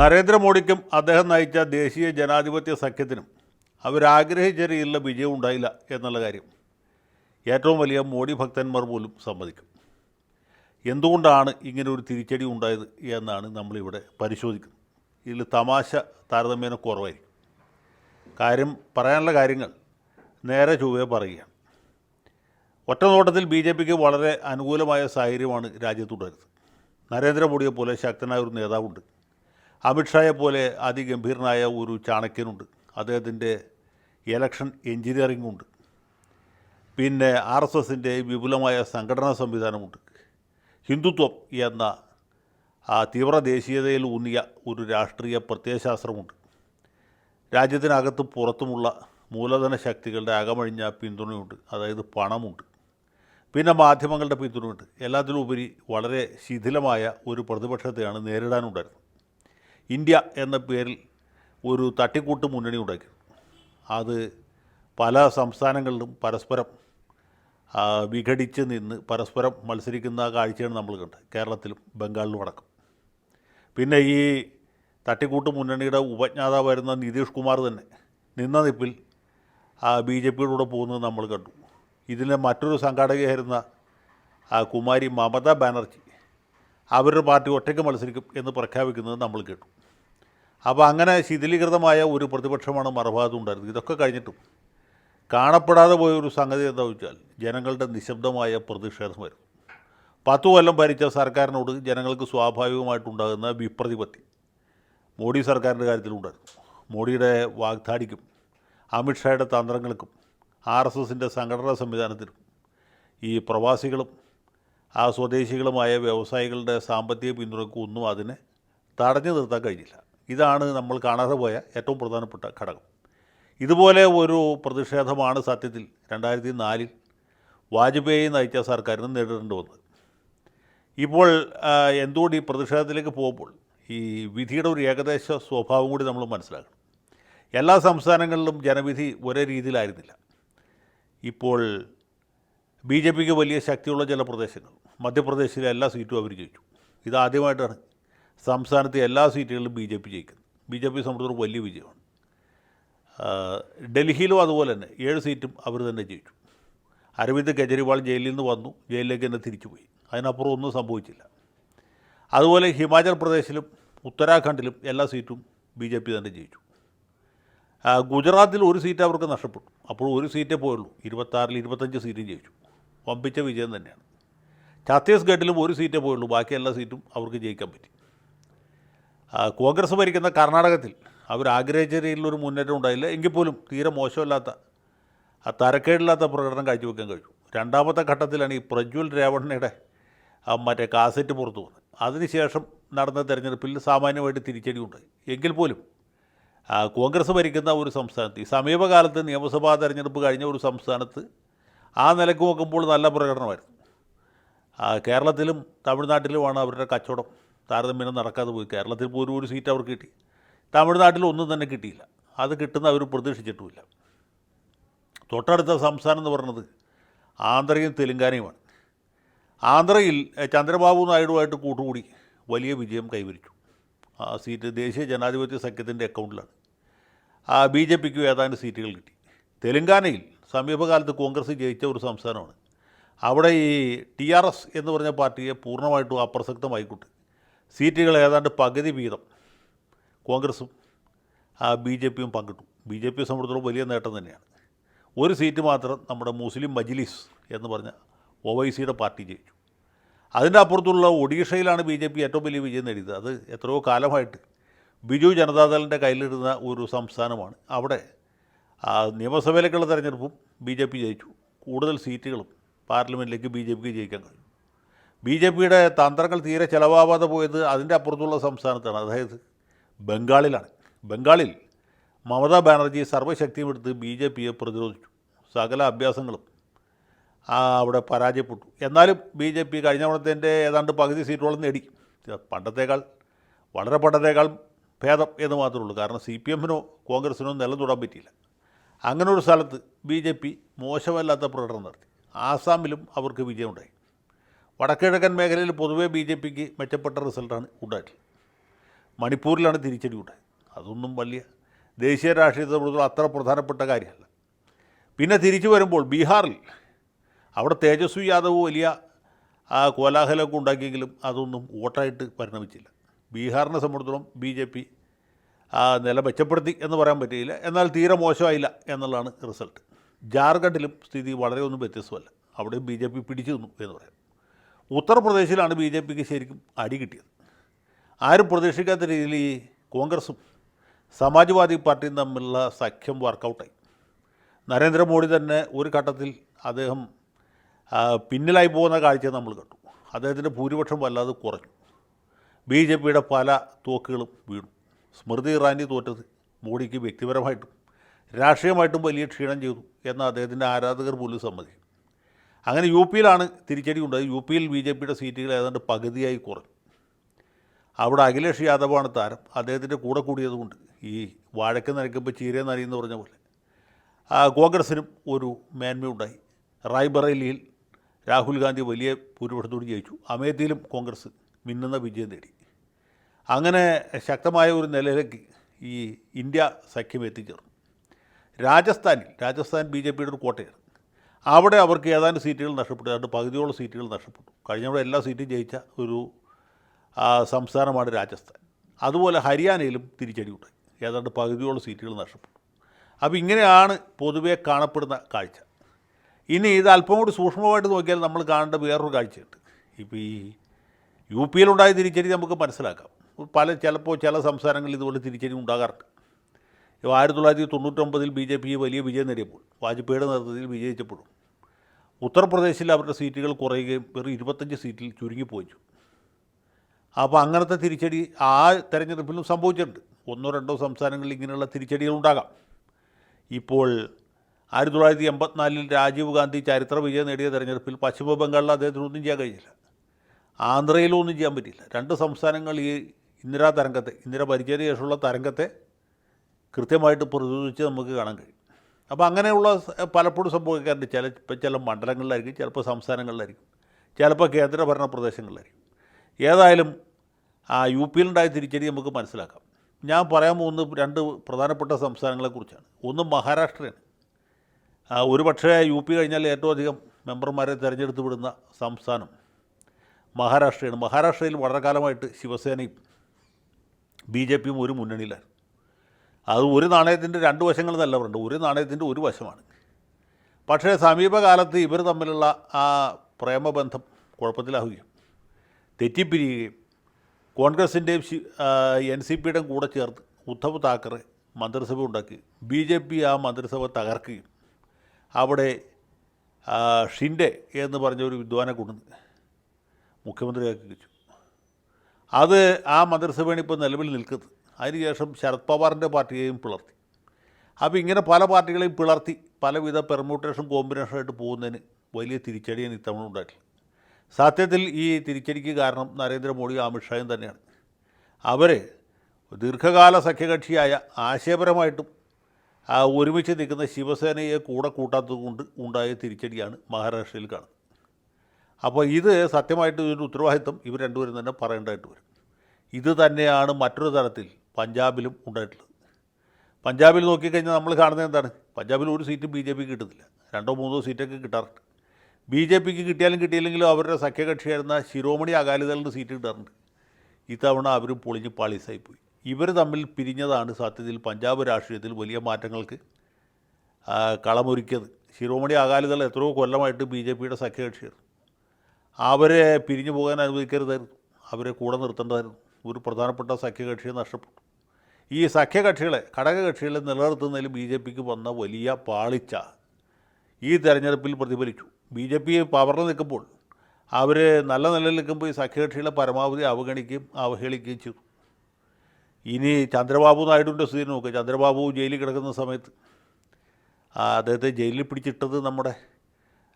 നരേന്ദ്രമോദിക്കും അദ്ദേഹം നയിച്ച ദേശീയ ജനാധിപത്യ സഖ്യത്തിനും അവരാഗ്രഹിച്ച രീതിയിലുള്ള വിജയം ഉണ്ടായില്ല എന്നുള്ള കാര്യം ഏറ്റവും വലിയ മോഡി ഭക്തന്മാർ പോലും സമ്മതിക്കും. എന്തുകൊണ്ടാണ് ഇങ്ങനെ ഒരു തിരിച്ചടി ഉണ്ടായത് എന്നാണ് നമ്മളിവിടെ പരിശോധിക്കുന്നത്. ഇതിൽ തമാശ താരതമ്യേന കുറവായിരിക്കും. കാര്യം പറയാനുള്ള കാര്യങ്ങൾ നേരെ ചൊവ്വേ പറയുകയാണ്. ഒറ്റ നോട്ടത്തിൽ ബി ജെ പിക്ക് വളരെ അനുകൂലമായ സാഹചര്യമാണ് രാജ്യത്തുണ്ടായിരുന്നത്. നരേന്ദ്രമോദിയെ പോലെ ശക്തനായ ഒരു നേതാവുണ്ട്. അമിത്ഷായെ പോലെ അതിഗംഭീരനായ ഒരു ചാണക്യനുണ്ട്. അദ്ദേഹത്തിന്റെ ഇലക്ഷൻ എഞ്ചിനീയറിംഗ് ഉണ്ട്. പിന്നെ ആർ എസ് എസിന്റെ വിപുലമായ സംഘടനാ സംവിധാനമുണ്ട്. ഹിന്ദുത്വം എന്ന ആ തീവ്ര ദേശീയതയിൽ ഊന്നിയ ഒരു രാഷ്ട്രീയ പ്രത്യയശാസ്ത്രമുണ്ട്. രാജ്യത്തിനകത്തും പുറത്തുമുള്ള മൂലധന ശക്തികളുടെ അകമഴിഞ്ഞ പിന്തുണയുണ്ട്. അതായത് പണമുണ്ട്. പിന്നെ മാധ്യമങ്ങളുടെ പിന്തുണയുണ്ട്. എല്ലാത്തിലും ഉപരി വളരെ ശിഥിലമായ ഒരു പ്രതിപക്ഷത്തെയാണ് നേരിടാനുണ്ടായിരുന്നത്. ഇന്ത്യ എന്ന പേരിൽ ഒരു തട്ടിക്കൂട്ട് മുന്നണി ഉണ്ടാക്കി. അത് പല സംസ്ഥാനങ്ങളിലും പരസ്പരം വിഘടിച്ച് നിന്ന് പരസ്പരം മത്സരിക്കുന്ന കാഴ്ചയാണ് നമ്മൾ കണ്ടത് കേരളത്തിലും ബംഗാളിലും അടക്കം. പിന്നെ ഈ തട്ടിക്കൂട്ട് മുന്നണിയുടെ ഉപജ്ഞാതാവായിരുന്ന നിതീഷ് കുമാർ തന്നെ നിന്ന നിപ്പിൽ ബി ജെ പിയുടെ കൂടെ പോകുന്നത് നമ്മൾ കണ്ടു. ഇതിലെ മറ്റൊരു സംഘാടകയായിരുന്ന കുമാരി മമതാ ബാനർജി അവരുടെ പാർട്ടി ഒറ്റയ്ക്ക് മത്സരിക്കും എന്ന് പ്രഖ്യാപിക്കുന്നത് നമ്മൾ കേട്ടു. അപ്പോൾ അങ്ങനെ ശിഥിലീകൃതമായ ഒരു പ്രതിപക്ഷമാണ് മറുഭാഗത്ത് ഉണ്ടായിരുന്നത്. ഇതൊക്കെ കഴിഞ്ഞിട്ടും കാണപ്പെടാതെ പോയ ഒരു സംഗതി എന്താ വെച്ചാൽ ജനങ്ങളുടെ നിശബ്ദമായ പ്രതിഷേധം പ്രതിഷേധമായിരുന്നു പത്തു കൊല്ലം ഭരിച്ച സർക്കാരിനോട് ജനങ്ങൾക്ക് സ്വാഭാവികമായിട്ടുണ്ടാകുന്ന വിപ്രതിപത്തി മോഡി സർക്കാരിന്റെ കാര്യത്തിലുണ്ടായിരുന്നു മോഡിയുടെ വാഗ്ദാടിക്കും അമിത്ഷായുടെ തന്ത്രങ്ങൾക്കും ആർ എസ് എസിന്റെ സംഘടനാ സംവിധാനത്തിനും ഈ പ്രവാസികളും ആ സ്വദേശികളുമായ വ്യവസായികളുടെ സാമ്പത്തിക പിന്തുണക്കൊന്നും അതിനെ തടഞ്ഞു നിർത്താൻ കഴിഞ്ഞില്ല. ഇതാണ് നമ്മൾ കാണാതെ പോയ ഏറ്റവും പ്രധാനപ്പെട്ട ഘടകം. ഇതുപോലെ ഒരു പ്രതിഷേധമാണ് സത്യത്തിൽ രണ്ടായിരത്തി നാലിൽ വാജ്പേയി നയിച്ച സർക്കാരിന് നേരിടേണ്ടി വന്നത്. ഇപ്പോൾ എന്തുകൊണ്ട് ഈ പ്രതിഷേധത്തിലേക്ക് പോകുമ്പോൾ ഈ വിധിയുടെ ഒരു ഏകദേശ സ്വഭാവം കൂടി നമ്മൾ മനസ്സിലാക്കണം. എല്ലാ സംസ്ഥാനങ്ങളിലും ജനവിധി ഒരേ രീതിയിലായിരുന്നില്ല. ഇപ്പോൾ ബി ജെ പിക്ക് വലിയ ശക്തിയുള്ള ചില പ്രദേശങ്ങൾ മധ്യപ്രദേശിലെ എല്ലാ സീറ്റും അവർ ജയിച്ചു. ഇതാദ്യമായിട്ടാണ് സംസ്ഥാനത്തെ എല്ലാ സീറ്റുകളിലും ബി ജെ പി ജയിക്കുന്നത്. ബി ജെ പി സംബന്ധിച്ചിടത്തോളം വലിയ വിജയമാണ്. ഡൽഹിയിലും അതുപോലെ തന്നെ ഏഴ് സീറ്റും അവർ തന്നെ ജയിച്ചു. അരവിന്ദ് കെജ്രിവാൾ ജയിലിൽ നിന്ന് വന്നു. ജയിലിലേക്ക് തന്നെ തിരിച്ചുപോയി. അതിനപ്പുറം ഒന്നും സംഭവിച്ചില്ല. അതുപോലെ ഹിമാചൽ പ്രദേശിലും ഉത്തരാഖണ്ഡിലും എല്ലാ സീറ്റും ബി ജെ പി തന്നെ ജയിച്ചു. ഗുജറാത്തിൽ ഒരു സീറ്റ് അവർക്ക് നഷ്ടപ്പെട്ടു. അപ്പോൾ ഒരു സീറ്റേ പോയുള്ളൂ. ഇരുപത്താറിൽ ഇരുപത്തഞ്ച് സീറ്റും ജയിച്ചു. വമ്പിച്ച വിജയം തന്നെയാണ്. ഛത്തീസ്ഗഡിലും ഒരു സീറ്റേ പോയുള്ളൂ. ബാക്കി എല്ലാ സീറ്റും അവർക്ക് ജയിക്കാൻ പറ്റി. കോൺഗ്രസ് ഭരിക്കുന്ന കർണാടകത്തിൽ അവർ ആഗ്രഹിച്ച രീതിയിലൊരു മുന്നേറ്റം ഉണ്ടായില്ല. എങ്കിൽ പോലും തീരെ മോശമല്ലാത്ത തരക്കേടില്ലാത്ത പ്രകടനം കാഴ്ചവെക്കാൻ കഴിഞ്ഞു രണ്ടാമത്തെ ഘട്ടത്തിലാണ് ഈ പ്രജ്വൽ രേവണ്ണയുടെ മറ്റേ കാസറ്റ് പുറത്തു വന്നത്. അതിനുശേഷം നടന്ന തെരഞ്ഞെടുപ്പിൽ സാമാന്യമായിട്ട് തിരിച്ചടി ഉണ്ടായി. എങ്കിൽ പോലും കോൺഗ്രസ് ഭരിക്കുന്ന ഒരു സംസ്ഥാനത്ത് ഈ സമീപകാലത്ത് നിയമസഭാ തെരഞ്ഞെടുപ്പ് കഴിഞ്ഞ ഒരു സംസ്ഥാനത്ത് ആ നിലയ്ക്ക് നോക്കുമ്പോൾ നല്ല പ്രകടനമായിരുന്നു. കേരളത്തിലും തമിഴ്നാട്ടിലുമാണ് അവരുടെ കച്ചവടം. താരതമ്യം നടക്കാതെ പോയി. കേരളത്തിൽ പോലും ഒരു സീറ്റ് അവർക്ക് കിട്ടി. തമിഴ്നാട്ടിൽ ഒന്നും തന്നെ കിട്ടിയില്ല. അത് കിട്ടുന്ന അവർ പ്രതീക്ഷിച്ചിട്ടുമില്ല. തൊട്ടടുത്ത സംസ്ഥാനം എന്ന് പറയുന്നത് ആന്ധ്രയും തെലുങ്കാനയുമാണ്. ആന്ധ്രയിൽ ചന്ദ്രബാബു നായിഡുവായിട്ട് കൂട്ടുകൂടി വലിയ വിജയം കൈവരിച്ചു. ആ സീറ്റ് ദേശീയ ജനാധിപത്യ സഖ്യത്തിന്റെ അക്കൗണ്ടിലാണ്. ആ ബി ജെ പിക്ക് ഏതാനും സീറ്റുകൾ കിട്ടി. തെലുങ്കാനയിൽ സമീപകാലത്ത് കോൺഗ്രസ് ജയിച്ച ഒരു സംസ്ഥാനമാണ്. അവിടെ ഈ ടി ആർ എസ് എന്ന് പറഞ്ഞ പാർട്ടിയെ പൂർണമായിട്ടും അപ്രസക്തമായിക്കൂട്ടി സീറ്റുകൾ ഏതാണ്ട് പകുതി വീതം കോൺഗ്രസും ബി ജെ പിയും പങ്കിട്ടു. ബി ജെ പിയെ സംബന്ധിച്ചിടത്തോളം വലിയ നേട്ടം തന്നെയാണ്. ഒരു സീറ്റ് മാത്രം നമ്മുടെ മുസ്ലിം മജ്ലിസ് എന്ന് പറഞ്ഞ ഒവൈസിയുടെ പാർട്ടി ജയിച്ചു. അതിന്റെ അപ്പുറത്തുള്ള ഒഡീഷയിലാണ് ബി ജെ പി ഏറ്റവും വലിയ വിജയം നേടിയത്. അത് എത്രയോ കാലമായിട്ട് ബിജു ജനതാദളിന്റെ കയ്യിലിരുന്ന ഒരു സംസ്ഥാനമാണ്. അവിടെ നിയമസഭയിലേക്കുള്ള തെരഞ്ഞെടുപ്പും ബി ജെ പി ജയിച്ചു. കൂടുതൽ സീറ്റുകളും പാർലമെന്റിലേക്ക് ബി ജെ പിക്ക് ജയിക്കാൻ കഴിയും. ബി ജെ പിയുടെ തന്ത്രങ്ങൾ തീരെ ചിലവാവാതെ പോയത് അതിന്റെ അപ്പുറത്തുള്ള സംസ്ഥാനത്താണ്. അതായത് ബംഗാളിലാണ്. ബംഗാളിൽ മമതാ ബാനർജി സർവശക്തിയും എടുത്ത് ബി ജെ പിയെ പ്രതിരോധിച്ചു. സകല അഭ്യാസങ്ങളും അവിടെ പരാജയപ്പെട്ടു. എന്നാലും ബി ജെ പി കഴിഞ്ഞ തവണത്തെ ഏതാണ്ട് പകുതി സീറ്റോളം നേടി. പണ്ടത്തേക്കാൾ വളരെ പണ്ടത്തേക്കാൾ ഭേദം എന്ന് മാത്രമേ ഉള്ളൂ. കാരണം സി പി എമ്മിനോ കോൺഗ്രസിനോ നിലം തൊടാൻ പറ്റിയില്ല. അങ്ങനെ ഒരു സ്ഥലത്ത് ബി ജെ പി മോശമല്ലാത്ത പ്രകടനം നടത്തി. ആസാമിലും അവർക്ക് വിജയമുണ്ടായി. വടക്കിഴക്കൻ മേഖലയിൽ പൊതുവേ ബി ജെ പിക്ക് മെച്ചപ്പെട്ട റിസൾട്ടാണ് ഉണ്ടായിട്ടുള്ളത്. മണിപ്പൂരിലാണ് തിരിച്ചടി ഉണ്ടായത് അതൊന്നും വലിയ ദേശീയ രാഷ്ട്രീയത്തെ സംബന്ധിച്ചിടത്തോളം അത്ര പ്രധാനപ്പെട്ട കാര്യമല്ല. പിന്നെ തിരിച്ചു വരുമ്പോൾ ബീഹാറിൽ അവിടെ തേജസ്വി യാദവ് വലിയ കോലാഹലമൊക്കെ ഉണ്ടാക്കിയെങ്കിലും അതൊന്നും വോട്ടായിട്ട് പരിണമിച്ചില്ല. ബീഹാറിനെ സംബന്ധിച്ചിടത്തോളം ബി ജെ പി നില മെച്ചപ്പെടുത്തി എന്ന് പറയാൻ പറ്റിയില്ല. എന്നാൽ തീരെ മോശമായില്ല എന്നുള്ളതാണ് റിസൾട്ട്. ജാർഖണ്ഡിലും സ്ഥിതി വളരെ ഒന്നും വ്യത്യസ്തമല്ല. അവിടെ ബി ജെ പി പിടിച്ചു നിന്നു എന്ന് പറയാം. ഉത്തർപ്രദേശിലാണ് ബി ജെ പിക്ക് ശരിക്കും അടി കിട്ടിയത്. ആരും പ്രതീക്ഷിക്കാത്ത രീതിയിൽ ഈ കോൺഗ്രസും സമാജ്വാദി പാർട്ടിയും തമ്മിലുള്ള സഖ്യം വർക്കൗട്ടായി. നരേന്ദ്രമോദി തന്നെ ഒരു ഘട്ടത്തിൽ അദ്ദേഹം പിന്നിലായി പോകുന്ന കാഴ്ച നമ്മൾ കണ്ടു. അദ്ദേഹത്തിന്റെ ഭൂരിപക്ഷം വല്ലാതെ കുറഞ്ഞു. ബി ജെ പിയുടെ പല തോക്കുകളും വീണു. സ്മൃതി ഇറാനി തോറ്റത് മോഡിക്ക് വ്യക്തിപരമായിട്ടും രാഷ്ട്രീയമായിട്ടും വലിയ ക്ഷീണം ചെയ്തു എന്ന് അദ്ദേഹത്തിന്റെ ആരാധകർ പോലും സമ്മതിക്കും അങ്ങനെ യു പിയിലാണ് തിരിച്ചടി ഉണ്ടായത്. യു പിയിൽ ബി ജെ പിയുടെ സീറ്റുകൾ ഏതാണ്ട് പകുതിയായി കുറഞ്ഞു. അവിടെ അഖിലേഷ് യാദവാണ് താരം. അദ്ദേഹത്തിന്റെ കൂടെ കൂടിയതുകൊണ്ട് ഈ വാഴയ്ക്ക് നനയ്ക്കുമ്പോൾ ചീര നനയെന്ന് പറഞ്ഞ പോലെ. കോൺഗ്രസിനും ഒരു മേന്മയുണ്ടായി. റായ്ബറേലിയിൽ രാഹുൽ ഗാന്ധി വലിയ ഭൂരിപക്ഷത്തോട് ജയിച്ചു. അമേത്തിയിലും കോൺഗ്രസ് മിന്നുന്ന വിജയം നേടി. അങ്ങനെ ശക്തമായ ഒരു നിലയിലേക്ക് ഈ ഇന്ത്യ സഖ്യം എത്തിച്ചേർന്നു. രാജസ്ഥാനിൽ രാജസ്ഥാൻ ബി ജെ പിയുടെ ഒരു കോട്ടയാണ്. അവിടെ അവർക്ക് ഏതാനും സീറ്റുകൾ നഷ്ടപ്പെട്ടു. ഏതാണ്ട് പകുതിയോളം സീറ്റുകൾ നഷ്ടപ്പെട്ടു. കഴിഞ്ഞവിടെ എല്ലാ സീറ്റും ജയിച്ച ഒരു സംസ്ഥാനമാണ് രാജസ്ഥാൻ. അതുപോലെ ഹരിയാനയിലും തിരിച്ചടി ഉണ്ടായി ഏതാണ്ട് പകുതിയോളം സീറ്റുകൾ നഷ്ടപ്പെട്ടു. അപ്പോൾ ഇങ്ങനെയാണ് പൊതുവേ കാണപ്പെടുന്ന കാഴ്ച. ഇനി ഇത് അല്പം കൂടി സൂക്ഷ്മമായിട്ട് നോക്കിയാൽ നമ്മൾ കാണേണ്ട വേറൊരു കാഴ്ചയുണ്ട്. ഇപ്പോൾ ഈ യു പിയിലുണ്ടായ തിരിച്ചടി നമുക്ക് മനസ്സിലാക്കാം. പല ചിലപ്പോൾ ചില സംസ്ഥാനങ്ങളിൽ ഇതുപോലെ തിരിച്ചടി ഉണ്ടാകാറുണ്ട്. ആയിരത്തി തൊള്ളായിരത്തി തൊണ്ണൂറ്റൊമ്പതിൽ ബി ജെ പി വലിയ വിജയം നേടിയപ്പോൾ വാജ്പേയിയുടെ നേതൃത്വത്തിൽ വിജയിച്ചപ്പോഴും ഉത്തർപ്രദേശിൽ അവരുടെ സീറ്റുകൾ കുറയുകയും വെറും ഇരുപത്തഞ്ച് സീറ്റിൽ ചുരുങ്ങിപ്പോയിച്ചു. അപ്പോൾ അങ്ങനത്തെ തിരിച്ചടി ആ തെരഞ്ഞെടുപ്പിലും സംഭവിച്ചിട്ടുണ്ട്. ഒന്നോ രണ്ടോ സംസ്ഥാനങ്ങളിൽ ഇങ്ങനെയുള്ള തിരിച്ചടികൾ ഉണ്ടാകാം. ഇപ്പോൾ ആയിരത്തി തൊള്ളായിരത്തി എൺപത്തിനാലിൽ രാജീവ് ഗാന്ധി ചരിത്ര വിജയം നേടിയ തെരഞ്ഞെടുപ്പിൽ പശ്ചിമ ബംഗാളിൽ അദ്ദേഹത്തിന് ഒന്നും ചെയ്യാൻ കഴിഞ്ഞില്ല. ആന്ധ്രയിലും ഒന്നും ചെയ്യാൻ പറ്റില്ല രണ്ട് സംസ്ഥാനങ്ങൾ ഈ ഇന്ദിരാ തരംഗത്തെ ഇന്ദിര പരിചയ ശേഷമുള്ള തരംഗത്തെ കൃത്യമായിട്ട് പ്രതിരോധിച്ച് നമുക്ക് കാണാൻ കഴിയും. അപ്പോൾ അങ്ങനെയുള്ള പലപ്പോഴും സംഭവിക്കാറുണ്ട്. ചില ചില മണ്ഡലങ്ങളിലായിരിക്കും ചിലപ്പോൾ സംസ്ഥാനങ്ങളിലായിരിക്കും ചിലപ്പോൾ കേന്ദ്രഭരണ പ്രദേശങ്ങളിലായിരിക്കും. ഏതായാലും ആ യു പിയിലുണ്ടായ തിരിച്ചടി നമുക്ക് മനസ്സിലാക്കാം. ഞാൻ പറയാൻ പോകുന്ന രണ്ട് പ്രധാനപ്പെട്ട സംസ്ഥാനങ്ങളെക്കുറിച്ചാണ്. ഒന്ന് മഹാരാഷ്ട്രയാണ്. ഒരു പക്ഷേ യു പി കഴിഞ്ഞാൽ ഏറ്റവും അധികം മെമ്പർമാരെ തിരഞ്ഞെടുത്ത് വിടുന്ന സംസ്ഥാനം മഹാരാഷ്ട്രയാണ്. മഹാരാഷ്ട്രയിൽ വളരെ കാലമായിട്ട് ശിവസേനയും ബി ജെ പിയും ഒരു മുന്നണിയിലാണ് അത് ഒരു നാണയത്തിന്റെ രണ്ട് വശങ്ങൾ എന്നല്ല പറയുന്നത് ഒരു നാണയത്തിന്റെ ഒരു വശമാണ്. പക്ഷേ സമീപകാലത്ത് ഇവർ തമ്മിലുള്ള ആ പ്രേമബന്ധം കുഴപ്പത്തിലാവുകയും തെറ്റിപ്പിരിയുകയും കോൺഗ്രസിന്റെയും എൻ സി പിയുടെയും കൂടെ ചേർത്ത് ഉദ്ധവ് താക്കറെ മന്ത്രിസഭ ഉണ്ടാക്കി. ബി ജെ പി ആ മന്ത്രിസഭ തകർക്കുകയും അവിടെ ഷിൻഡെ എന്ന് പറഞ്ഞ ഒരു വിദ്വാനെ കൊണ്ടുവന്ന് മുഖ്യമന്ത്രിയാക്കി വെച്ചു. അത് ആ മന്ത്രിസഭയാണ് ഇപ്പോൾ നിലവിൽ നിൽക്കുന്നത്. അതിനുശേഷം ശരത് പവാറിന്റെ പാർട്ടിയെയും പിളർത്തി. അപ്പോൾ ഇങ്ങനെ പല പാർട്ടികളെയും പിളർത്തി പലവിധ പെർമ്യൂട്ടേഷൻ കോമ്പിനേഷനായിട്ട് പോകുന്നതിന് വലിയ തിരിച്ചടിയാണ് ഇത്തവണ ഉണ്ടായിട്ടുള്ളത്. സത്യത്തിൽ ഈ തിരിച്ചടിക്ക് കാരണം നരേന്ദ്രമോദിയും അമിത്ഷായും തന്നെയാണ്. അവർ ദീർഘകാല സഖ്യകക്ഷിയായ ആശയപരമായിട്ടും ഒരുമിച്ച് നിൽക്കുന്ന ശിവസേനയെ കൂടെ കൂട്ടാത്തത് കൊണ്ട് ഉണ്ടായ തിരിച്ചടിയാണ് മഹാരാഷ്ട്രയിൽ കാണുന്നത്. അപ്പോൾ ഇത് സത്യമായിട്ട് ഇതിന്റെ ഉത്തരവാദിത്വം ഇവർ രണ്ടുപേരും തന്നെ പറയേണ്ടതായിട്ട് വരും. ഇത് തന്നെയാണ് മറ്റൊരു തരത്തിൽ പഞ്ചാബിലും ഉണ്ടായിട്ടുള്ളത്. പഞ്ചാബിൽ നോക്കിക്കഴിഞ്ഞാൽ നമ്മൾ കാണുന്നത് എന്താണ്? പഞ്ചാബിൽ ഒരു സീറ്റും ബി ജെ പിക്ക് കിട്ടുന്നില്ല. രണ്ടോ മൂന്നോ സീറ്റൊക്കെ കിട്ടാറുണ്ട്. ബി ജെ പിക്ക് കിട്ടിയാലും കിട്ടിയില്ലെങ്കിലും അവരുടെ സഖ്യകക്ഷിയായിരുന്ന ശിരോമണി അകാലിദളിന് സീറ്റ് കിട്ടാറുണ്ട്. ഇത്തവണ അവരും പൊളിഞ്ഞ് പാളീസായിപ്പോയി. ഇവർ തമ്മിൽ പിരിഞ്ഞതാണ് സത്യത്തിൽ പഞ്ചാബ് രാഷ്ട്രീയത്തിൽ വലിയ മാറ്റങ്ങൾക്ക് കളമൊരുക്കിയത്. ശിരോമണി അകാലിദൾ എത്രയോ കൊല്ലമായിട്ട് ബി ജെ പിയുടെ സഖ്യകക്ഷിയായിരുന്നു. അവരെ പിരിഞ്ഞു പോകാൻ അനുവദിക്കരുതായിരുന്നു. അവരെ കൂടെ നിർത്തേണ്ടതായിരുന്നു. ഒരു പ്രധാനപ്പെട്ട സഖ്യകക്ഷിയെ നഷ്ടപ്പെട്ടു. ഈ സഖ്യകക്ഷികളെ ഘടകകക്ഷികളെ നിലനിർത്തുന്നതിൽ ബി ജെ പിക്ക് വന്ന വലിയ പാളിച്ച ഈ തെരഞ്ഞെടുപ്പിൽ പ്രതിഫലിച്ചു. ബി ജെ പി പവറിൽ നിൽക്കുമ്പോൾ അവർ നല്ല നിലയിൽ നിൽക്കുമ്പോൾ ഈ സഖ്യകക്ഷികളെ പരമാവധി അവഗണിക്കുകയും അവഹേളിക്കുകയും ചെയ്തു. ഇനി ചന്ദ്രബാബു നായിഡുവിന്റെ സ്ഥിതി നോക്കുക ചന്ദ്രബാബു ജയിലിൽ കിടക്കുന്ന സമയത്ത് അദ്ദേഹത്തെ ജയിലിൽ പിടിച്ചിട്ടത് നമ്മുടെ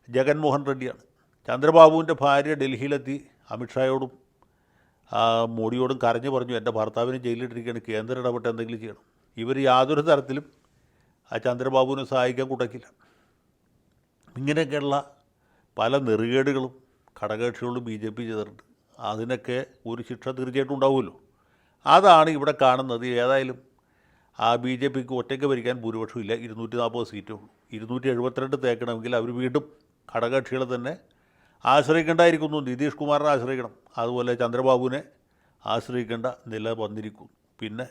ജഗൻമോഹൻ റെഡ്ഡിയാണ്. ചന്ദ്രബാബുവിന്റെ ഭാര്യ ഡൽഹിയിലെത്തി അമിത്ഷായോടും മോഡിയോടും കരഞ്ഞു പറഞ്ഞു എന്റെ ഭർത്താവിനെ ജയിലിട്ടിരിക്കുകയാണ് കേന്ദ്രം ഇടപെട്ട് എന്തെങ്കിലും ചെയ്യണം. ഇവർ യാതൊരു തരത്തിലും ആ ചന്ദ്രബാബുവിനെ സഹായിക്കാൻ കൂട്ടക്കില്ല ഇങ്ങനെയൊക്കെയുള്ള പല നെറുകേടുകളും ഘടകകക്ഷികളും ബി ജെ പി ചെയ്തിട്ടുണ്ട്. അതിനൊക്കെ ഒരു ശിക്ഷ തീർച്ചയായിട്ടും ഉണ്ടാവുമല്ലോ. അതാണ് ഇവിടെ കാണുന്നത്. ഏതായാലും ആ ബി ജെ പിക്ക് ഒറ്റയ്ക്ക് ഭരിക്കാൻ ഭൂരിപക്ഷമില്ല ഇരുന്നൂറ്റി നാൽപ്പത് സീറ്റേ ഇരുന്നൂറ്റി എഴുപത്തിരണ്ട് തേക്കണമെങ്കിൽ അവർ വീണ്ടും ഘടകകക്ഷികളെ തന്നെ ആശ്രയിക്കേണ്ടായിരിക്കുന്നു. നിതീഷ് കുമാറിനെ ആശ്രയിക്കണം. അതുപോലെ ചന്ദ്രബാബുവിനെ ആശ്രയിക്കേണ്ട നില വന്നിരിക്കും. പിന്നെ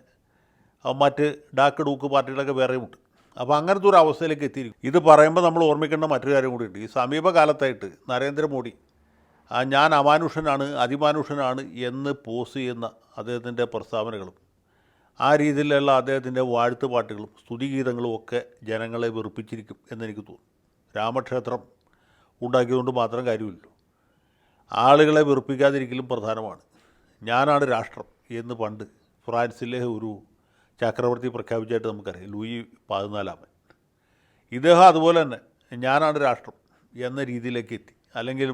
മറ്റ് ഡാക്ക് ഡൂക്ക് പാർട്ടികളൊക്കെ വേറെയുമുണ്ട്. അപ്പോൾ അങ്ങനത്തെ ഒരു അവസ്ഥയിലേക്ക് എത്തിയിരിക്കും. ഇത് പറയുമ്പോൾ നമ്മൾ ഓർമ്മിക്കേണ്ട മറ്റൊരു കാര്യം കൂടിയുണ്ട്. ഈ സമീപകാലത്തായിട്ട് നരേന്ദ്രമോദി ഞാൻ അമാനുഷനാണ് അതിമാനുഷനാണ് എന്ന് പോസ് ചെയ്യുന്ന അദ്ദേഹത്തിന്റെ പ്രസ്താവനകളും ആ രീതിയിലുള്ള അദ്ദേഹത്തിന്റെ വാഴ്ത്തുപാട്ടുകളും സ്തുതിഗീതങ്ങളും ഒക്കെ ജനങ്ങളെ വെറുപ്പിച്ചിരിക്കും എന്നെനിക്ക് തോന്നുന്നു. രാമക്ഷേത്രം ഉണ്ടാക്കിയതുകൊണ്ട് മാത്രം കാര്യമില്ല ആളുകളെ വെറുപ്പിക്കാതിരിക്കലും പ്രധാനമാണ്. ഞാനാണ് രാഷ്ട്രം എന്ന് പണ്ട് ഫ്രാൻസിലെ ഒരു ചക്രവർത്തി പ്രഖ്യാപിച്ചായിട്ട് നമുക്കറിയാം ലൂയി പതിനാലാമൻ. ഇദ്ദേഹം അതുപോലെ തന്നെ ഞാനാണ് രാഷ്ട്രം എന്ന രീതിയിലേക്ക് എത്തി. അല്ലെങ്കിൽ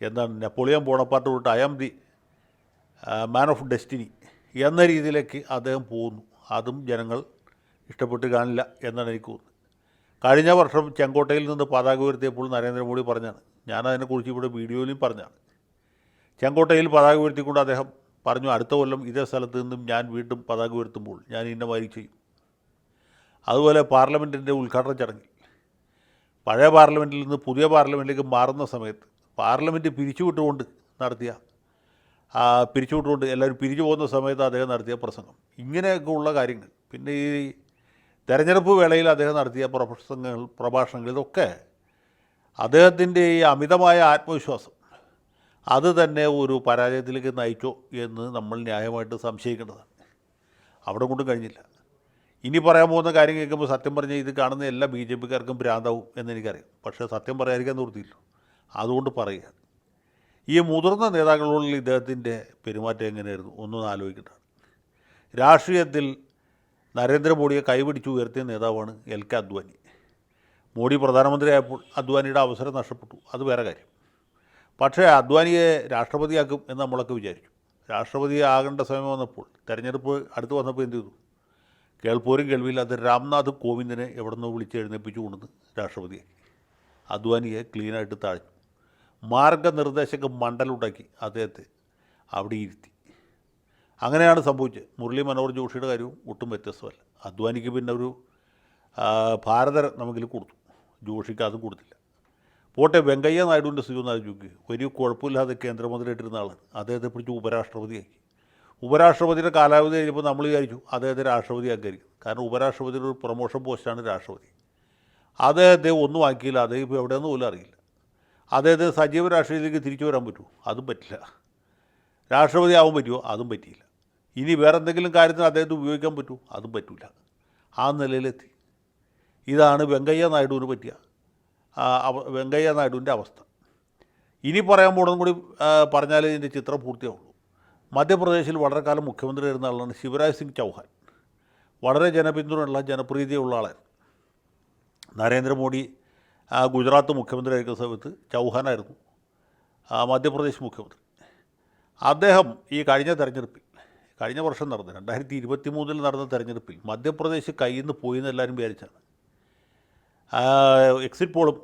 എന്താണ് നെപ്പോളിയൻ ബോണപ്പാർട്ട് തൊട്ട് I am the man of destiny എന്ന രീതിയിലേക്ക് അദ്ദേഹം പോകുന്നു. അതും ജനങ്ങൾ ഇഷ്ടപ്പെട്ട് കാണില്ല എന്നാണ് എനിക്ക് തോന്നുന്നത്. കഴിഞ്ഞ വർഷം ചെങ്കോട്ടയിൽ നിന്ന് പതാക ഉയർത്തിയപ്പോൾ നരേന്ദ്രമോദി പറഞ്ഞാണ് ഞാൻ അതിനെക്കുറിച്ച് ഇവിടെ വീഡിയോയിലും പറഞ്ഞാണ് ചെങ്കോട്ടയിൽ പതാക ഉയർത്തിക്കൊണ്ട് അദ്ദേഹം പറഞ്ഞു അടുത്ത കൊല്ലം ഇതേ സ്ഥലത്ത് നിന്നും ഞാൻ വീണ്ടും പതാക ഉയർത്തുമ്പോൾ ഞാൻ ഇന്നമാതിരി ചെയ്യും. അതുപോലെ പാർലമെന്റിന്റെ ഉദ്ഘാടന ചടങ്ങിൽ പഴയ പാർലമെന്റിൽ നിന്ന് പുതിയ പാർലമെന്റിലേക്ക് മാറുന്ന സമയത്ത് പാർലമെന്റ് പിരിച്ചുവിട്ടുകൊണ്ട് നടത്തിയ പിരിച്ചുവിട്ടുകൊണ്ട് എല്ലാവരും പിരിച്ചു പോകുന്ന സമയത്ത് അദ്ദേഹം നടത്തിയ പ്രസംഗം. ഇങ്ങനെയൊക്കെ ഉള്ള കാര്യങ്ങൾ. പിന്നെ ഈ തെരഞ്ഞെടുപ്പ് വേളയിൽ അദ്ദേഹം നടത്തിയ പ്രസംഗങ്ങൾ പ്രഭാഷണങ്ങൾ ഇതൊക്കെ അദ്ദേഹത്തിന്റെ ഈ അമിതമായ ആത്മവിശ്വാസം അത് തന്നെ ഒരു പരാജയത്തിലേക്ക് നയിച്ചോ എന്ന് നമ്മൾ ന്യായമായിട്ട് സംശയിക്കേണ്ടതാണ്. അവിടെ കൊണ്ടും കഴിഞ്ഞില്ല. ഇനി പറയാൻ പോകുന്ന കാര്യം കേൾക്കുമ്പോൾ സത്യം പറഞ്ഞാൽ ഇത് കാണുന്ന എല്ലാ ബി ജെ പിക്കാർക്കും ഭ്രാന്താവും എന്നെനിക്കറിയാം പക്ഷേ സത്യം പറയാതിരിക്കാൻ നിർത്തിയില്ല അതുകൊണ്ട് പറയുക. ഈ മുതിർന്ന നേതാക്കളോടുള്ള ഇദ്ദേഹത്തിന്റെ പെരുമാറ്റം എങ്ങനെയായിരുന്നു? ഒന്നും ആലോചിക്കേണ്ടതാണ് രാഷ്ട്രീയത്തിൽ നരേന്ദ്രമോദിയെ കൈപിടിച്ച് ഉയർത്തിയ നേതാവാണ് എൽ കെ അദ്വാനി. മോഡി പ്രധാനമന്ത്രിയായപ്പോൾ അദ്വാനിയുടെ അവസരം നഷ്ടപ്പെട്ടു. അത് വേറെ കാര്യം. പക്ഷേ അദ്വാനിയെ രാഷ്ട്രപതിയാക്കും എന്ന് നമ്മളൊക്കെ വിചാരിച്ചു. രാഷ്ട്രപതി ആകേണ്ട സമയം വന്നപ്പോൾ തെരഞ്ഞെടുപ്പ് അടുത്ത് വന്നപ്പോൾ എന്ത് ചെയ്തു? കേൾപ്പോരും കേൾവിയില്ലാത്ത രാംനാഥ് കോവിന്ദിനെ എവിടെ നിന്ന് വിളിച്ച് എഴുന്നേപ്പിച്ചു കൊണ്ടുവന്ന് രാഷ്ട്രപതിയാക്കി. അദ്വാനിയെ ക്ലീനായിട്ട് താഴ്ന്നു മാർഗനിർദ്ദേശക മണ്ഡലുണ്ടാക്കി അദ്ദേഹത്തെ അവിടെ ഇരുത്തി. അങ്ങനെയാണ് സംഭവിച്ചത്. മുരളി മനോഹർ ജോഷിയുടെ കാര്യവും ഒട്ടും വ്യത്യസ്തമല്ല. അദ്വാനിക്ക് പിന്നെ ഒരു ആ, നമുക്കിൽ കൊടുത്തു. ജോഷിക്ക് അതും കൊടുത്തില്ല. പോട്ടെ വെങ്കയ്യ നായിഡുവിന്റെ സ്ഥിതി ആലോചിക്കുക വലിയ കുഴപ്പമില്ലാതെ കേന്ദ്രമന്ത്രിയായിട്ടിരുന്ന ആളാണ്. അദ്ദേഹത്തെ പിടിച്ച് ഉപരാഷ്ട്രപതിയാക്കി. ഉപരാഷ്ട്രപതിയുടെ കാലാവധി കഴിഞ്ഞപ്പോൾ നമ്മൾ വിചാരിച്ചു അദ്ദേഹത്തെ രാഷ്ട്രപതി രാഷ്ട്രപതിയാക്കിയിരിക്കും കാരണം ഉപരാഷ്ട്രപതിയുടെ ഒരു പ്രൊമോഷൻ പോസ്റ്റാണ് രാഷ്ട്രപതി. അദ്ദേഹത്തെ ഒന്നും ആക്കിയില്ല. അദ്ദേഹം ഇപ്പോൾ എവിടെയെന്ന് പോലും അറിയില്ല. അദ്ദേഹത്തെ സജീവ രാഷ്ട്രീയത്തിലേക്ക് തിരിച്ചു വരാൻ പറ്റുമോ? അതും പറ്റില്ല. രാഷ്ട്രപതി ആവാൻ പറ്റുമോ? അതും പറ്റിയില്ല. ഇനി വേറെ എന്തെങ്കിലും കാര്യത്തിന് അദ്ദേഹത്തെ ഉപയോഗിക്കാൻ പറ്റൂ? അതും പറ്റില്ല ആ നിലയിലെത്തി. ഇതാണ് വെങ്കയ്യ നായിഡുവിന് പറ്റിയ വെങ്കയ്യ നായിഡുവിന്റെ അവസ്ഥ. ഇനി പറയാൻ പോകുന്നതും കൂടി പറഞ്ഞാൽ ഇതിന്റെ ചിത്രം പൂർത്തിയാവുള്ളൂ. മധ്യപ്രദേശിൽ വളരെ കാലം മുഖ്യമന്ത്രി ആയിരുന്ന ആളാണ് ശിവരാജ് സിംഗ് ചൗഹാൻ. വളരെ ജനപിന്തുണയുള്ള ജനപ്രീതിയുള്ള ആളായിരുന്നു. നരേന്ദ്രമോദി ഗുജറാത്ത് മുഖ്യമന്ത്രി ആയിരിക്കുന്ന സമയത്ത് ചൗഹാനായിരുന്നു മധ്യപ്രദേശ് മുഖ്യമന്ത്രി. അദ്ദേഹം ഈ കഴിഞ്ഞ തെരഞ്ഞെടുപ്പിൽ കഴിഞ്ഞ വർഷം നടന്ന രണ്ടായിരത്തി ഇരുപത്തി മൂന്നിൽ നടന്ന തെരഞ്ഞെടുപ്പിൽ മധ്യപ്രദേശ് കയ്യിൽ നിന്ന് പോയി എന്ന് എല്ലാവരും വിചാരിച്ചാണ്. എക്സിറ്റ് പോളും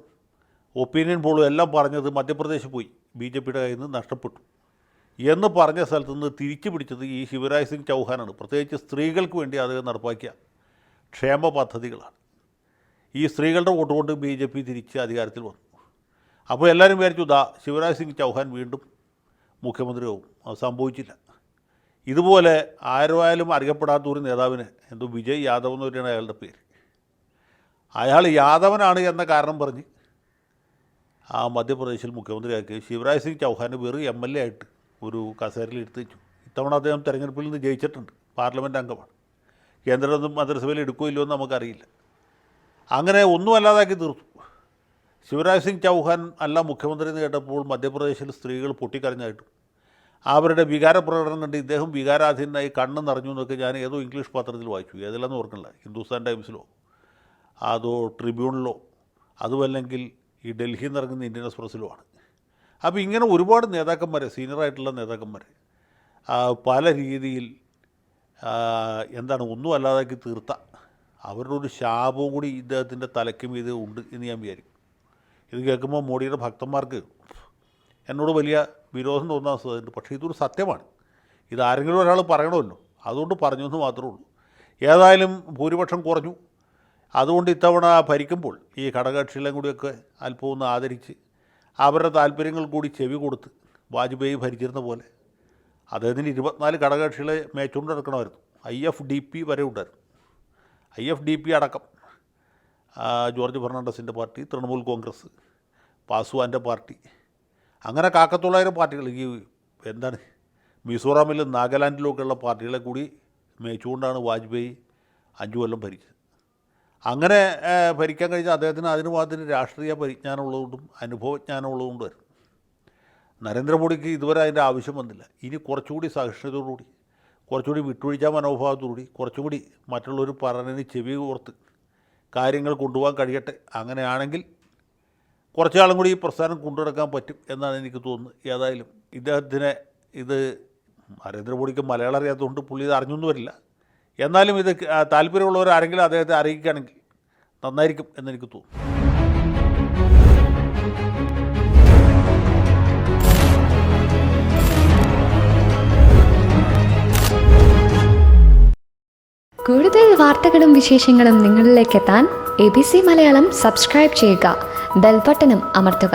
ഒപ്പീനിയൻ പോളും എല്ലാം പറഞ്ഞത് മധ്യപ്രദേശ് പോയി ബി ജെ പിയുടെ കയ്യിൽ നിന്ന് നഷ്ടപ്പെട്ടു. എന്ന് പറഞ്ഞ സ്ഥലത്ത് നിന്ന് തിരിച്ചു പിടിച്ചത് ഈ ശിവരാജ് സിംഗ് ചൗഹാനാണ്. പ്രത്യേകിച്ച് സ്ത്രീകൾക്ക് വേണ്ടി അദ്ദേഹം നടപ്പാക്കിയ ക്ഷേമ പദ്ധതികളാണ്. ഈ സ്ത്രീകളുടെ വോട്ട് കൊണ്ട് ബി ജെ പി തിരിച്ച് അധികാരത്തിൽ വന്നു. അപ്പോൾ എല്ലാവരും വിചാരിച്ചു ദാ ശിവരാജ് സിംഗ് ചൗഹാൻ വീണ്ടും മുഖ്യമന്ത്രിയാവും. അത് സംഭവിച്ചില്ല. ഇതുപോലെ ആരുമായാലും അറിയപ്പെടാത്ത ഒരു നേതാവിന് എന്തോ വിജയ് യാദവ് എന്ന് പറയുന്ന അയാളുടെ പേര്. അയാൾ യാദവനാണ് എന്ന കാരണം പറഞ്ഞ് ആ മധ്യപ്രദേശിൽ മുഖ്യമന്ത്രിയാക്കി ശിവരാജ് സിംഗ് ചൗഹാന് പേര് എം എൽ എ ആയിട്ട് ഒരു കസേരയിൽ എടുത്ത് വെച്ചു. ഇത്തവണ അദ്ദേഹം തെരഞ്ഞെടുപ്പിൽ നിന്ന് ജയിച്ചിട്ടുണ്ട്. പാർലമെന്റ് അംഗമാണ്. കേന്ദ്രമൊന്നും മന്ത്രിസഭയിൽ എടുക്കുമല്ലോ എന്ന് നമുക്കറിയില്ല. അങ്ങനെ ഒന്നും അല്ലാതാക്കി തീർത്തു. ശിവരാജ് സിംഗ് ചൗഹാൻ അല്ല മുഖ്യമന്ത്രി എന്ന് കേട്ടപ്പോൾ മധ്യപ്രദേശിൽ സ്ത്രീകൾ പൊട്ടിക്കരഞ്ഞായിട്ടും. അവരുടെ വികാര പ്രകടനം കണ്ട് ഇദ്ദേഹം വികാരാധീനായി കണ്ണ് നിറഞ്ഞു എന്നൊക്കെ ഞാൻ ഏതോ ഇംഗ്ലീഷ് പത്രത്തിൽ വായിച്ചു. ഏതെല്ലാം ഓർക്കണില്ല. ഹിന്ദുസ്ഥാൻ ടൈംസിലോ അതോ ട്രിബ്യൂണിലോ അതുമല്ലെങ്കിൽ ഈ ഡൽഹിയിൽ നിന്ന് ഇറങ്ങുന്ന ഇന്ത്യൻ എക്സ്പ്രസ്സിലോ ആണ്. അപ്പോൾ ഇങ്ങനെ ഒരുപാട് നേതാക്കന്മാരെ സീനിയറായിട്ടുള്ള നേതാക്കന്മാരെ ആ, പല രീതിയിൽ എന്താണ് ഒന്നും അല്ലാതാക്കി തീർത്ത അവരുടെ ഒരു ശാപവും കൂടി ഇദ്ദേഹത്തിന്റെ തലയ്ക്കും ഇത് ഉണ്ട് എന്ന് ഞാൻ വിചാരിക്കും. ഇത് കേൾക്കുമ്പോൾ മോഡിയുടെ ഭക്തന്മാർക്ക് എന്നോട് വലിയ വിരോധം തോന്നാൻ സാധ്യതയുണ്ട് പക്ഷേ ഇതൊരു സത്യമാണ്. ഇതാരെങ്കിലും ഒരാൾ പറയണമല്ലോ. അതുകൊണ്ട് പറഞ്ഞു എന്ന് മാത്രമേ ഉള്ളൂ. ഏതായാലും ഭൂരിപക്ഷം കുറഞ്ഞു. അതുകൊണ്ട് ഇത്തവണ ഭരിക്കുമ്പോൾ ഈ ഘടകകക്ഷികളെയും കൂടിയൊക്കെ അല്പം ഒന്ന് ആദരിച്ച് അവരുടെ താല്പര്യങ്ങൾ കൂടി ചെവി കൊടുത്ത് വാജ്പേയി ഭരിച്ചിരുന്ന പോലെ അദ്ദേഹത്തിന് ഇരുപത്തിനാല് ഘടകകക്ഷികളെ മേച്ചുകൊണ്ട് നടക്കണമായിരുന്നു. ഐ എഫ് ഡി പി വരെ ഉണ്ടായിരുന്നു. ഐ എഫ് ഡി പി അടക്കം ജോർജ് ഫെർണാണ്ടസിന്റെ പാർട്ടി തൃണമൂൽ കോൺഗ്രസ് പാസ്വാന്റെ പാർട്ടി അങ്ങനെ കാക്കത്തുള്ളായിരം പാർട്ടികൾ ഈ എന്താണ് മിസോറാമിലും നാഗാലാൻഡിലും ഒക്കെയുള്ള പാർട്ടികളെ കൂടി മേച്ചുകൊണ്ടാണ് വാജ്പേയി അഞ്ചു കൊല്ലം ഭരിച്ചത്. അങ്ങനെ ഭരിക്കാൻ കഴിഞ്ഞ അദ്ദേഹത്തിന് അതിന് ഭാഗത്തിന് രാഷ്ട്രീയ പരിജ്ഞാനമുള്ളതുകൊണ്ടും അനുഭവജ്ഞാനമുള്ളതുകൊണ്ടുമായിരുന്നു നരേന്ദ്രമോദിക്ക് ഇതുവരെ അതിന്റെ ആവശ്യം വന്നില്ല. ഇനി കുറച്ചുകൂടി സഹിഷ്ണുതയോടുകൂടി കുറച്ചുകൂടി വിട്ടുവീഴ്ച മനോഭാവത്തോടുകൂടി കുറച്ചുകൂടി മറ്റുള്ളവർ പറഞ്ഞതിന് ചെവി ഓർത്ത് കാര്യങ്ങൾ കൊണ്ടുപോകാൻ കഴിയട്ടെ അങ്ങനെയാണെങ്കിൽ കുറച്ചാളും കൂടി ഈ പ്രസ്ഥാനം കൊണ്ടുനടക്കാൻ പറ്റും എന്നാണ് എനിക്ക് തോന്നുന്നത്. ഏതായാലും ഇദ്ദേഹത്തിനെ ഇത് നരേന്ദ്രമോദിക്ക് മലയാളം അറിയാത്തതുകൊണ്ട് പുള്ളി ഇത് അറിഞ്ഞൊന്നും വരില്ല. എന്നാലും ഇത് താല്പര്യമുള്ളവർ ആരെങ്കിലും അദ്ദേഹത്തെ അറിയിക്കുകയാണെങ്കിൽ നന്നായിരിക്കും എന്നെനിക്ക് തോന്നുന്നു. കൂടുതൽ വാർത്തകളും വിശേഷങ്ങളും നിങ്ങളിലേക്ക് എത്താൻ A B C Malayalam subscribe ചെയ്യുക. ബെൽബട്ടനും അമർത്തുക